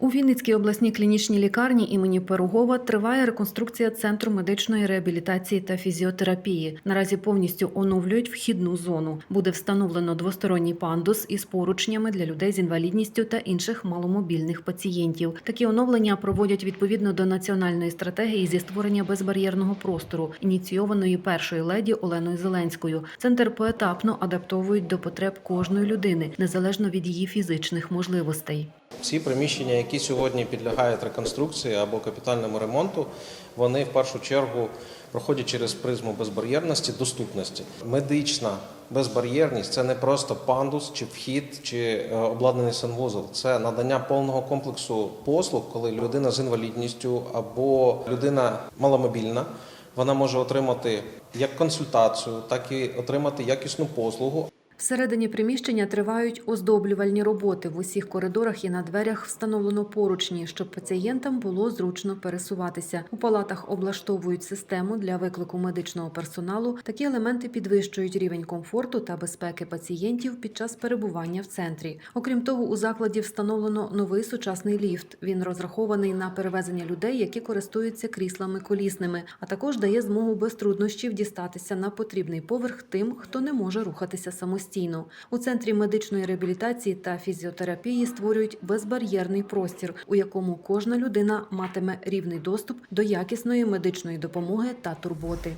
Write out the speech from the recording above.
У Вінницькій обласній клінічній лікарні імені Пирогова триває реконструкція центру медичної реабілітації та фізіотерапії. Наразі повністю оновлюють вхідну зону. Буде встановлено двосторонній пандус із поручнями для людей з інвалідністю та інших маломобільних пацієнтів. Такі оновлення проводять відповідно до національної стратегії зі створення безбар'єрного простору, ініційованої першою леді Оленою Зеленською. Центр поетапно адаптовують до потреб кожної людини, незалежно від її фізичних можливостей. Всі приміщення, які сьогодні підлягають реконструкції або капітальному ремонту, вони в першу чергу проходять через призму безбар'єрності, доступності. Медична безбар'єрність це не просто пандус чи вхід, чи е, обладнаний санвузол. Це надання повного комплексу послуг, коли людина з інвалідністю або людина маломобільна. Вона може отримати як консультацію, так і отримати якісну послугу, Всередині приміщення тривають оздоблювальні роботи. В усіх коридорах і на дверях встановлено поручні, щоб пацієнтам було зручно пересуватися. У палатах облаштовують систему для виклику медичного персоналу. Такі елементи підвищують рівень комфорту та безпеки пацієнтів під час перебування в центрі. Окрім того, у закладі встановлено новий сучасний ліфт. Він розрахований на перевезення людей, які користуються кріслами колісними, а також дає змогу без труднощів дістатися на потрібний поверх тим, хто не може рухатися самостійно. У центрі медичної реабілітації та фізіотерапії створюють безбар'єрний простір, у якому кожна людина матиме рівний доступ до якісної медичної допомоги та турботи.